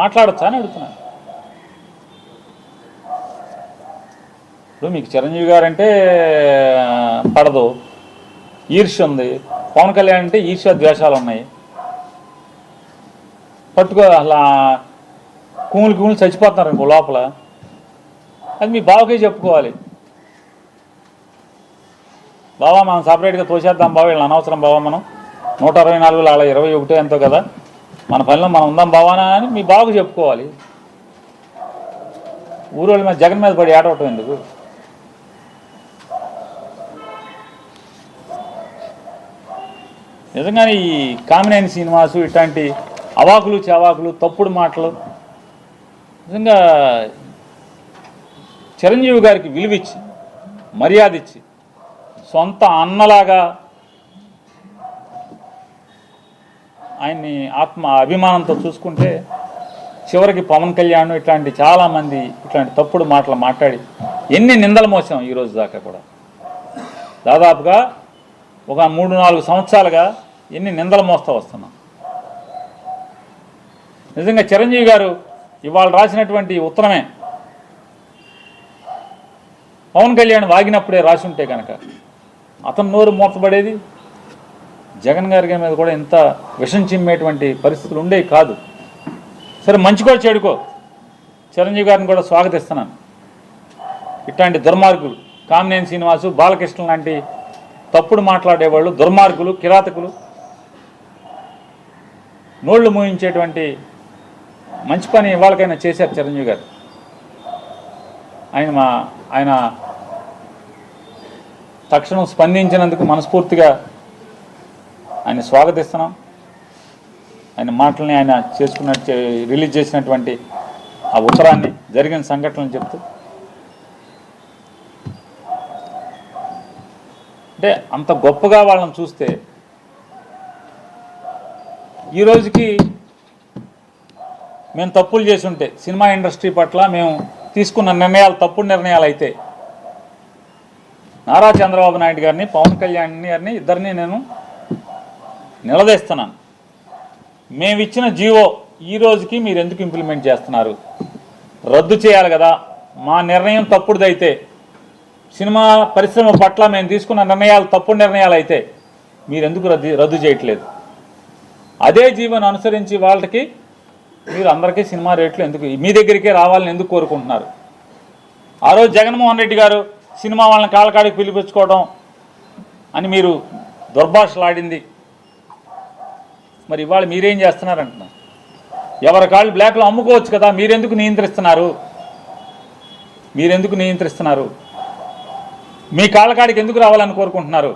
మాట్లాడచ్చా అని అడుగుతున్నాను. ఇప్పుడు మీకు చిరంజీవి గారు అంటే పడదు. ఈర్ష్య ఉంది. పవన్ కళ్యాణ్ అంటే ఈర్ష్య ద్వేషాలు ఉన్నాయి. పట్టుకో అలా కుములు కుములు చచ్చిపోతున్నారు ఇంకో లోపల. అది మీ బావకే చెప్పుకోవాలి. బావా మనం సపరేట్గా తోసేద్దాం బావ వీళ్ళని అనవసరం బావా మనం. నూట అరవై నాలుగు అలా ఇరవై ఒకటో ఎంతో కదా. మన పనిలో మనం ఉందాం బావానా అని మీ బావకు చెప్పుకోవాలి. ఊరోళ్ళ మీద జగన్ మీద పడి ఏడవటం ఎందుకు? నిజంగానే ఈ కామినేని శ్రీనివాసు ఇట్లాంటి అవాకులు చవాకులు తప్పుడు మాటలు నిజంగా చిరంజీవి గారికి విలువిచ్చి మర్యాద ఇచ్చి సొంత అన్నలాగా ఆయన్ని ఆత్మ అభిమానంతో చూసుకుంటే చివరికి పవన్ కళ్యాణ్ ఇట్లాంటి చాలామంది ఇట్లాంటి తప్పుడు మాటలు మాట్లాడి ఎన్ని నిందలు మోసాం ఈరోజు దాకా కూడా. దాదాపుగా ఒక మూడు నాలుగు సంవత్సరాలుగా ఎన్ని నిందలు మోస్తూ వస్తున్నాం. నిజంగా చిరంజీవి గారు ఇవాళ రాసినటువంటి ఉత్తరమే పవన్ కళ్యాణ్ వాగినప్పుడే రాసి ఉంటే కనుక అతను నోరు మూతపడేది జగన్ గారి మీద కూడా ఇంత విషం చిమ్మేటువంటి పరిస్థితులు ఉండేవి కాదు. సరే మంచికో చెడుకో. చిరంజీవి గారిని కూడా స్వాగతిస్తున్నాను. ఇట్లాంటి దుర్మార్గులు కామినేని శ్రీనివాసు బాలకృష్ణ లాంటి తప్పుడు మాట్లాడేవాళ్ళు దుర్మార్గులు కిరాతకులు నోళ్ళు మూయించేటువంటి మంచి పని ఇవాళకైనా చేశారు చిరంజీవి గారు. ఆయన మా ఆయన తక్షణం స్పందించినందుకు మనస్ఫూర్తిగా ఆయన స్వాగతిస్తున్నాం. ఆయన మాటల్ని ఆయన చేసుకున్నట్టు రిలీజ్ చేసినటువంటి ఆ ఉత్తరాన్ని జరిగిన సంఘటనలు చెప్తూ. అంటే అంత గొప్పగా వాళ్ళని చూస్తే ఈ రోజుకి మేము తప్పులు చేసి ఉంటే సినిమా ఇండస్ట్రీ పట్ల మేము తీసుకున్న నిర్ణయాలు తప్పుడు నిర్ణయాలు అయితే నారా చంద్రబాబు నాయుడు గారిని పవన్ కళ్యాణ్ గారిని ఇద్దరిని నేను నిలదీస్తున్నాను. మేము ఇచ్చిన జీవో ఈ రోజుకి మీరు ఎందుకు ఇంప్లిమెంట్ చేస్తున్నారు? రద్దు చేయాలి కదా. మా నిర్ణయం తప్పుడుదైతే సినిమా పరిశ్రమ పట్ల మేము తీసుకున్న నిర్ణయాలు తప్పుడు నిర్ణయాలు అయితే మీరు ఎందుకు రద్దు రద్దు చేయట్లేదు? అదే జీవోను అనుసరించి వాళ్ళకి మీరు అందరికీ సినిమా రేట్లు ఎందుకు మీ దగ్గరికే రావాలని ఎందుకు కోరుకుంటున్నారు? ఆ రోజు జగన్మోహన్ రెడ్డి గారు సినిమా వాళ్ళని కాళ్ళకాడికి పిలిపించుకోవడం అని మీరు దుర్భాషలాడింది. మరి ఇవాళ మీరేం చేస్తున్నారంటున్నారు? ఎవరి కాళ్ళు బ్లాక్లో అమ్ముకోవచ్చు కదా మీరెందుకు నియంత్రిస్తున్నారు? మీరెందుకు నియంత్రిస్తున్నారు? మీ కాళ్ళకాడికి ఎందుకు రావాలని కోరుకుంటున్నారు?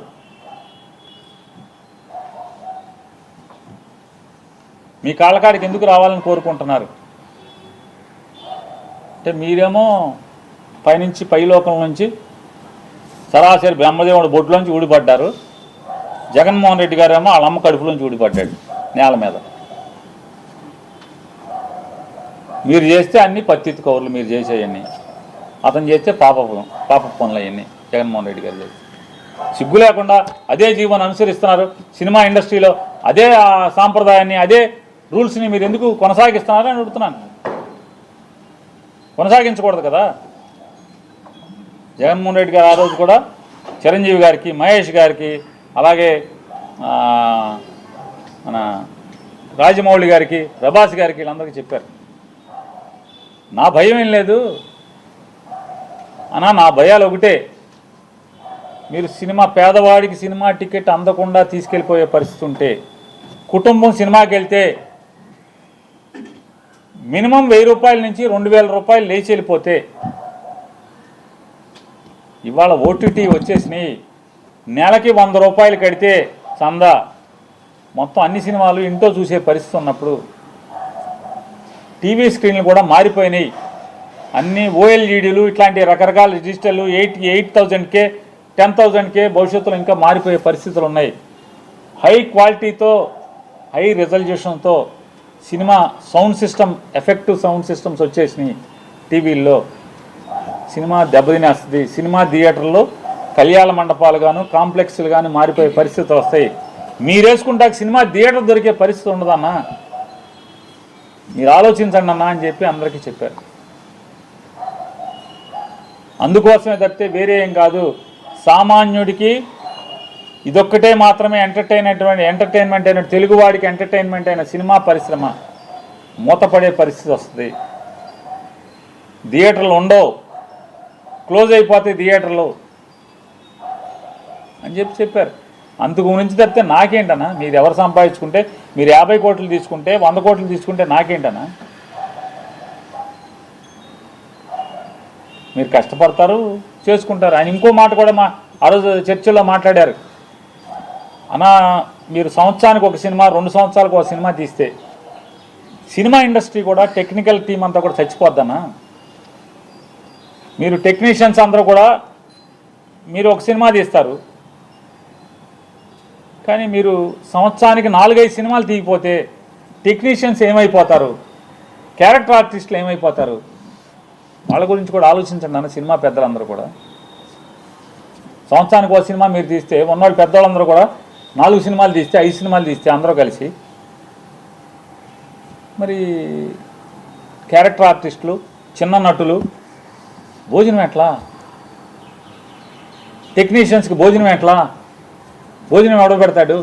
మీ కాళ్ళకాడికి ఎందుకు రావాలని కోరుకుంటున్నారు? అంటే మీరేమో పైనుంచి పైలోకం నుంచి సరాసరి బ్రహ్మదేవుడు బొడ్లోంచి ఊడిపడ్డారు. జగన్మోహన్ రెడ్డి గారేమో వాళ్ళ అమ్మ కడుపులోంచి ఊడిపడ్డాడు. నేల మీద. మీరు చేస్తే అన్ని పత్తిత్తు కవర్లు మీరు చేసేవన్నీ అతను చేస్తే పాప పాప పనులు అవన్నీ జగన్మోహన్ రెడ్డి గారు చేస్తే. సిగ్గు లేకుండా అదే జీవనం అనుసరిస్తున్నారు. సినిమా ఇండస్ట్రీలో అదే సాంప్రదాయాన్ని అదే రూల్స్ని మీరు ఎందుకు కొనసాగిస్తున్నారు అని అడుగుతున్నాను. కొనసాగించకూడదు కదా. జగన్మోహన్ రెడ్డి గారు ఆ రోజు కూడా చిరంజీవి గారికి మహేష్ గారికి అలాగే మన రాజమౌళి గారికి ప్రభాస్ గారికి వీళ్ళందరికీ చెప్పారు. నా భయం ఏం లేదు. అన్నా నా భయాలు ఒకటే. మీరు సినిమా పేదవాడికి సినిమా టికెట్ అందకుండా తీసుకెళ్ళిపోయే పరిస్థితి ఉంటే కుటుంబం సినిమాకి వెళ్తే మినిమం వెయ్యి రూపాయల నుంచి రెండు వేల రూపాయలు లేచి వెళ్ళిపోతే ఇవాళ ఓటీటీ వచ్చేసినాయి. నెలకి వంద రూపాయలు కడితే చందా. మొత్తం అన్ని సినిమాలు ఇంట్లో చూసే పరిస్థితి ఉన్నప్పుడు టీవీ స్క్రీన్లు కూడా మారిపోయినాయి. అన్ని ఓఎల్ఈడీలు ఇట్లాంటి రకరకాల డిజిటల్ ఎయిట్ ఎయిట్ థౌజండ్కే టెన్ థౌజండ్కే భవిష్యత్తులో ఇంకా మారిపోయే పరిస్థితులు ఉన్నాయి. హై క్వాలిటీతో high రిజల్యూషన్తో cinema sound system effective sound systems వచ్చేసినాయి టీవీల్లో. సినిమా దెబ్బతినేస్తుంది. సినిమా థియేటర్లో కళ్యాణ మండపాలు గాను కాంప్లెక్స్లు కానీ మారిపోయే పరిస్థితులు వస్తాయి. మీరేసుకుంటాక సినిమా థియేటర్ దొరికే పరిస్థితి ఉండదన్నా. మీరు ఆలోచించండి అన్నా అని చెప్పి అందరికీ చెప్పారు. అందుకోసమే తప్పితే వేరే ఏం కాదు. సామాన్యుడికి ఇదొక్కటే మాత్రమే ఎంటర్టైన్మెంట్ ఎంటర్టైన్మెంట్ అయిన తెలుగువాడికి ఎంటర్టైన్మెంట్ అయిన సినిమా పరిశ్రమ మూతపడే పరిస్థితి వస్తుంది. థియేటర్లు ఉండవు. క్లోజ్ అయిపోతాయి థియేటర్లు అని చెప్పి చెప్పారు. అందుకు గురించి తప్పితే నాకేంటనా మీరు ఎవరు సంపాదించుకుంటే మీరు యాభై కోట్లు తీసుకుంటే వంద కోట్లు తీసుకుంటే నాకేంటనా మీరు కష్టపడతారు చేసుకుంటారు. ఆయన ఇంకో మాట కూడా మా ఆ రోజు చర్చలో మాట్లాడారు. అన్నా మీరు సంవత్సరానికి ఒక సినిమా రెండు సంవత్సరాలకు ఒక సినిమా తీస్తే సినిమా ఇండస్ట్రీ కూడా టెక్నికల్ టీం అంతా కూడా చచ్చిపోద్దన్నా? మీరు టెక్నీషియన్స్ అందరూ కూడా మీరు ఒక సినిమా తీస్తారు. కానీ మీరు సంవత్సరానికి నాలుగైదు సినిమాలు తీయకపోతే టెక్నీషియన్స్ ఏమైపోతారు? క్యారెక్టర్ ఆర్టిస్టులు ఏమైపోతారు? వాళ్ళ గురించి కూడా ఆలోచించండి అన్న సినిమా పెద్దలందరూ కూడా. సంవత్సరానికి ఒక సినిమా మీరు తీస్తే ఉన్నవాళ్ళు పెద్దవాళ్ళందరూ కూడా నాలుగు సినిమాలు తీస్తే ఐదు సినిమాలు తీస్తే అందరూ కలిసి. మరి క్యారెక్టర్ ఆర్టిస్టులు చిన్న నటులు భోజనం ఎట్లా? టెక్నీషియన్స్కి భోజనం ఎట్లా? భోజనం ఎవడ పెడతాడు?